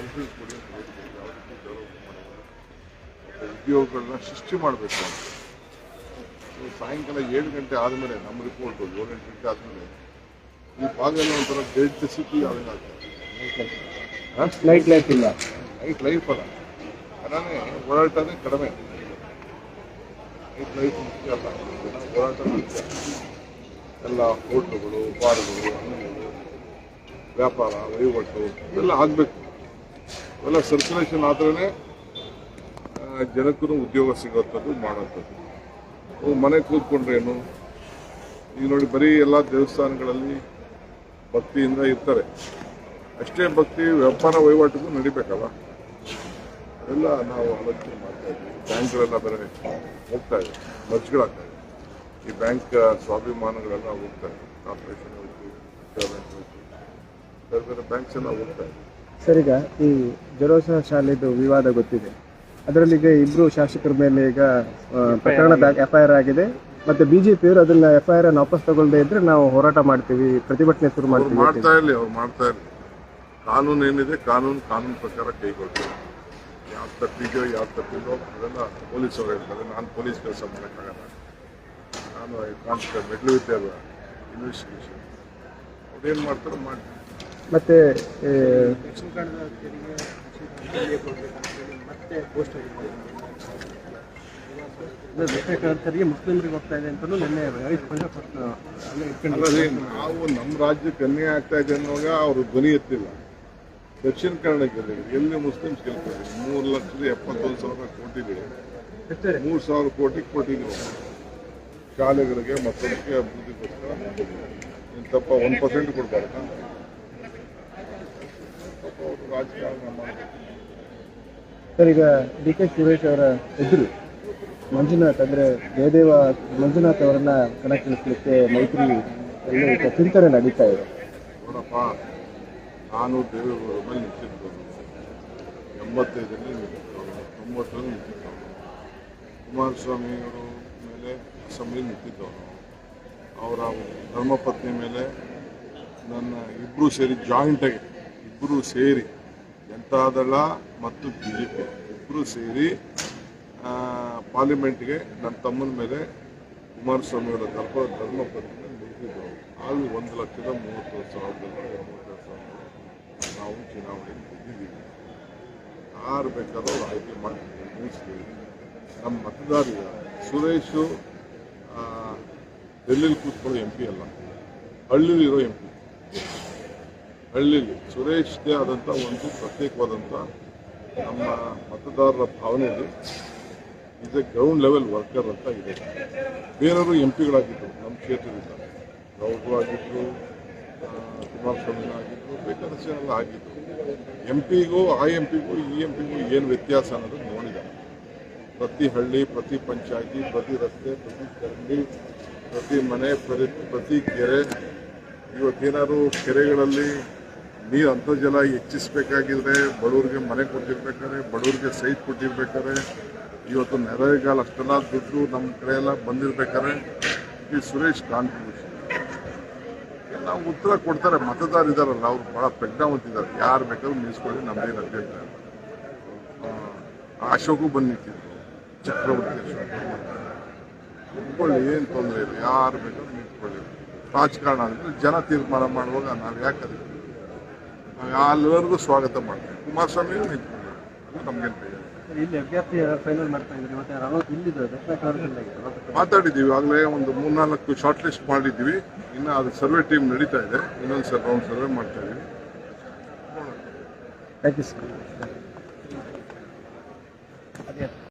Selfies ಕೊಡಿ ಅಂತ ಹೇಳಿದ್ರು ಯಾವ ರೀತಿ ಡೆವಲಪ್ ಮತ್ತು ಉದ್ಯೋಗಗಳನ್ನ ಸೃಷ್ಟಿ ಮಾಡಬೇಕು ಅಂತ. ಸಾಯಂಕಾಲ ಏಳು ಗಂಟೆ ಆದಮೇಲೆ ನಮ್ಮ ರಿಪೋರ್ಟು ಏಳು ಎಂಟು ಗಂಟೆ ಆದಮೇಲೆ ಈ ಭಾಗ ಒಂಥರ ಡೆಡ್ ಸಿಟಿ ಯಾವಾಗ ನೈಟ್ ಲೈಫ್ ಇಲ್ಲ. ನೈಟ್ ಲೈಫ್ ಅಲ್ಲ. ಜನನೇ ಓಡಾಟನೇ ಕಡಿಮೆ. ನೈಟ್ ಲೈಫ್ ಮುಖ್ಯ ಅಲ್ಲ. ಜನ ಓಡಾಟ ಮುಖ್ಯ. ಎಲ್ಲ ಹೋಟ್ಲುಗಳು ಬಾರ್ಗಳು ಹಣ್ಣುಗಳು ವ್ಯಾಪಾರ ವಹಿವಾಟು ಇವೆಲ್ಲ ಆಗಬೇಕು. ಇವೆಲ್ಲ ಸರ್ಕ್ಯುಲೇಷನ್ ಆದ್ರೇ ಜನಕ್ಕೂ ಉದ್ಯೋಗ ಸಿಗೋಂಥದ್ದು ಮಾಡೋಂಥದ್ದು ಮನೆ ಕೂತ್ಕೊಂಡ್ರೇನು? ಈಗ ನೋಡಿ ಬರೀ ಎಲ್ಲ ದೇವಸ್ಥಾನಗಳಲ್ಲಿ ಭಕ್ತಿಯಿಂದ ಇರ್ತಾರೆ. ಅಷ್ಟೇ ಭಕ್ತಿ ವ್ಯಾಪಾರ ವಹಿವಾಟಿಗೂ ನಡಿಬೇಕಲ್ಲ? ಎಲ್ಲ ನಾವು ಆಲೋಚನೆ ಮಾಡ್ತಾ ಇದ್ದೀವಿ. ಬ್ಯಾಂಕ್ಗಳೆಲ್ಲ ಬೇರೆ ಹೋಗ್ತಾ ಇದೆ ಮರ್ಜ್ಗಳಾಗ್ತಾ ಇದೆ. ಈ ಬ್ಯಾಂಕ್ ಸ್ವಾಭಿಮಾನಗಳೆಲ್ಲ ಹೋಗ್ತಾ ಇದೆ. ಕಾರ್ಪೊರೇಷನ್ ಹೋಯ್ತು ಬೇರೆ ಬೇರೆ ಬ್ಯಾಂಕ್ಸ್ ಎಲ್ಲ ಹೋಗ್ತಾ ಇದೆ. ಸರ್ ಈಗ ಈ ಜಲೋತ್ಸವ ಶಾಲೆದು ವಿವಾದ ಗೊತ್ತಿದೆ. ಅದರಲ್ಲಿ ಈಗ ಇಬ್ರು ಶಾಸಕರ ಮೇಲೆ ಈಗ ಆ, ಪ್ರಕರಣ ಎಫ್ ಐ ಆರ್ ಆಗಿದೆ. ಮತ್ತೆ ಬಿಜೆಪಿಯವರು ಅದನ್ನ ಎಫ್ ಐ ಆರ್ ಅನ್ನು ವಾಪಸ್ ತಗೊಳ್ಳದೆ ಇದ್ರೆ ನಾವು ಹೋರಾಟ ಮಾಡ್ತೀವಿ ಪ್ರತಿಭಟನೆ ಶುರು ಅವ್ರು ಮಾಡ್ತೀವಿ ಮಾಡ್ತಾ ಇರಲಿ ಅವ್ರು ಮಾಡ್ತಾ ಇರಲಿ. ಕಾನೂನು ಏನಿದೆ ಕಾನೂನು ಕಾನೂನು ಪ್ರಕಾರ ಕೈಗೊಳ್ತೀವಿ ಯಾವ ತಪ್ಪಿದೆಯೋ ಯಾವ ತಪ್ಪಿದೋ ಅದೆಲ್ಲ ಪೊಲೀಸ್ ಅವ್ರು ಹೇಳ್ತಾರೆ. ನಾನು ಪೊಲೀಸ್ ಕೆಲಸ ಮಾಡೋಕ್ಕಾಗಲ್ಲ. ನಾನು ಕಾನ್ಸ್ಟೇಬಲ್ ಮೆಡ್ಲು ವಿದ್ಯಾ ಇನ್ವೆಸ್ಟಿಗೇಷನ್ ಅವ್ರೇನು ಮಾಡ್ತಾರೋ ಮಾಡ್ತೀನಿ ಮತ್ತೆ ದಕ್ಷಿಣ ಮುಸ್ಲಿಮರಿಗೆ ಹೋಗ್ತಾ ಇದೆ ಅಂತ ನಿನ್ನೆ ನಾವು ನಮ್ಮ ರಾಜ್ಯಕ್ಕೆ ಅನ್ಯಾಯ ಆಗ್ತಾ ಇದೆ ಅನ್ನೋವಾಗ ಅವರು ಧ್ವನಿ ಎತ್ತಿಲ್ಲ. ದಕ್ಷಿಣ ಕನ್ನಡ ಜಿಲ್ಲೆಗೆ ಎಲ್ಲಿ ಮುಸ್ಲಿಮ್ಸ್ ಗೆಲ್ತಾರೆ? ಮೂರು ಲಕ್ಷದ ಎಪ್ಪತ್ತೊಂದು ಸಾವಿರ ಕೋಟಿಗೆ. ಮೂರು ಸಾವಿರ ಕೋಟಿ ಕೋಟಿ ಶಾಲೆಗಳಿಗೆ ಮಕ್ಕಳಿಗೆ ಅಭಿವೃದ್ಧಿಗೋಸ್ಕರ ಇಂತಪ್ಪ ಒಂದು ಪರ್ಸೆಂಟ್ ಕೊಡ್ಬಾರ್ದ? ಅವರು ರಾಜಕಾರಣ ಸರ್, ಈಗ ಡಿ ಕೆ ಸುರೇಶ್ ಅವರ ಎದುರು ಮಂಜುನಾಥ್ ಅಂದ್ರೆ ಜಯದೇವ ಮಂಜುನಾಥ್ ಅವರನ್ನ ಕಣಕ್ಕಿಳಿಸಲಿಕ್ಕೆ ಮೈತ್ರಿ ಎಲ್ಲ ಚಿಂತನೆ ನಡೀತಾ ಇದೆ. ನೋಡಪ್ಪ, ನಾನು ದೇವೇಗೌಡ ಮೇಲೆ ನಿಂತಿದ್ದವನು ಎಂಬತ್ತೈದರಲ್ಲಿ ನಿಂತಿದ್ದವನು ತೊಂಬತ್ತರಲ್ಲಿ ನಿಂತಿದ್ದವನು ಕುಮಾರಸ್ವಾಮಿ ಅವರು ಮೇಲೆ ಅಸೆಂಬ್ಲಿ ನಿಂತಿದ್ದವನು ಅವರ ಧರ್ಮಪತ್ನಿ ಮೇಲೆ ನನ್ನ ಇಬ್ಬರು ಸೇರಿ ಜಾಯಿಂಟಾಗಿ ಇಬ್ಬರು ಸೇರಿ ಜನತಾದಳ ಮತ್ತು ಬಿ ಜೆ ಪಿ ಇಬ್ಬರು ಸೇರಿ ಪಾರ್ಲಿಮೆಂಟ್ಗೆ ನನ್ನ ತಮ್ಮನ ಮೇಲೆ ಕುಮಾರಸ್ವಾಮಿ ಅವರ ಧರ್ಮ ಧರ್ಮ ಮೇಲೆ ನಿಂತಿದ್ದವು ಅಲ್ಲಿ ಒಂದು ಲಕ್ಷದ ಮೂವತ್ತು ಸಾವಿರದ ಸಾವಿರ ನಾವು ಚುನಾವಣೆಗೆ ಗೆದ್ದಿದ್ದೀವಿ. ಯಾರು ಬೇಕಾದ್ರೂ ಆಯ್ಕೆ ಮಾಡಿ ನಮ್ಮ ಮತದಾರ ಸುರೇಶು ಡೆಲ್ಲಿಲಿ ಕೂತ್ಕೊಳ್ಳೋ ಎಂ ಪಿ ಅಲ್ಲ. ಹಳ್ಳಿಲಿರೋ ಎಂ ಪಿ ಹಳ್ಳಿಲಿ ಸುರೇಶ್ದೇ ಆದಂಥ ಒಂದು ಪ್ರತ್ಯೇಕವಾದಂಥ ನಮ್ಮ ಮತದಾರರ ಭಾವನೆಯಲ್ಲಿ is a ground level worker ಅಂತ ಇದೆ. ಬೇರೆಯವರು ಎಂ ಪಿಗಳಾಗಿದ್ದರು ನಮ್ಮ ಕ್ಷೇತ್ರದಿಂದ. ಗೌಡ್ರು ಆಗಿದ್ದರು ಕುಮಾರಸ್ವಾಮಿ ಆಗಿದ್ದರು ಬೇಕಾದಷ್ಟು ಜನ ಎಲ್ಲ ಆಗಿದ್ರು ಎಂ ಪಿಗೂ ಆ ಎಂ ಪಿಗೂ ಈ ಎಂ ಪಿಗೂ ಏನು ವ್ಯತ್ಯಾಸ ಅನ್ನೋದು ನೋಡಿದ್ದಾರೆ ಪ್ರತಿ ಹಳ್ಳಿ, ಪ್ರತಿ ಪಂಚಾಯತಿ, ಪ್ರತಿ ರಸ್ತೆ, ಪ್ರತಿ ಚರಂಡಿ ಪ್ರತಿ ಮನೆ, ಪ್ರತಿ ಪ್ರತಿ ಕೆರೆ, ಇವತ್ತೇನಾದ್ರು ಕೆರೆಗಳಲ್ಲಿ ನೀರು ಅಂತರ್ಜಲ ಹೆಚ್ಚಿಸಬೇಕಾಗಿದ್ರೆ ಬಡವ್ರಿಗೆ ಮನೆ ಕೊಟ್ಟಿರ್ಬೇಕಾದ್ರೆ ಬಡವ್ರಿಗೆ ಸೈಟ್ ಕೊಟ್ಟಿರ್ಬೇಕಾದ್ರೆ, ಇವತ್ತು ನೆರೆಗಾಲ ಅಷ್ಟೆಲ್ಲ ದುಡ್ಡು ನಮ್ಮ ಕಡೆ ಎಲ್ಲ ಬಂದಿರ್ಬೇಕಾದ್ರೆ ಈ ಸುರೇಶ್ ಕಾಂಟ್ರಿಬ್ಯೂಷನ್ ನಾವು ಉತ್ತರ ಕೊಡ್ತಾರೆ, ಮತದಾರ ಇದಾರಲ್ಲ, ಅವ್ರು ಬಹಳ ಪ್ರಜ್ಞಾವಂತಿದ್ದಾರೆ. ಯಾರು ಬೇಕಾದ್ರೂ ನಿಲ್ಸ್ಕೊಳ್ಳಿ ನಮ್ದೇನು ಅಭ್ಯಂತರ ಅಶೋಕು ಬಂದು ನಿಂತಿದ್ರು ಚಕ್ರವರ್ತಿ ನಿಂತ್ಕೊಳ್ಳಿ ಏನು ತೊಂದರೆ ಇಲ್ಲ, ಯಾರು ಬೇಕಾದ್ರೂ ನಿಂತ್ಕೊಳ್ಳಿ. ರಾಜಕಾರಣ ಅಂದರೆ ಜನ ತೀರ್ಮಾನ ಮಾಡುವಾಗ ನಾವು ಯಾಕೆ ಅದಕ್ಕೆ ಆ ಅಲ್ಲಿವರೆಗೂ ಸ್ವಾಗತ ಮಾಡ್ತೀವಿ ಕುಮಾರಸ್ವಾಮಿ ನಿಂತ್ಕೊಂಡಿದ್ದಾರೆ. ನಮಗೇನು ಭಯ ಇಲ್ಲಿ. ಅಭ್ಯರ್ಥಿ ಫೈನಲ್ ಮಾಡ್ತಾ ಇದ್ದಾರೆ ಇವತ್ತು ಇಲ್ಲಿ ದಕ್ಷಿಣ ಕನ್ನಡದಲ್ಲಿ ಮಾತಾಡಿದ್ದೀವಿ. ಆಗಲೇ ಒಂದು ಮೂರ್ನಾಲ್ಕು ಶಾರ್ಟ್ ಲಿಸ್ಟ್ ಮಾಡಿದ್ದೀವಿ. ಇನ್ನು ಅದು ಸರ್ವೆ ಟೀಮ್ ನಡೀತಾ ಇದೆ. ಇನ್ನೊಂದು ಸರ್ ರೌಂಡ್ ಸರ್ವೆ ಮಾಡ್ತಾ ಇದ್ದೀವಿ. Thank you sir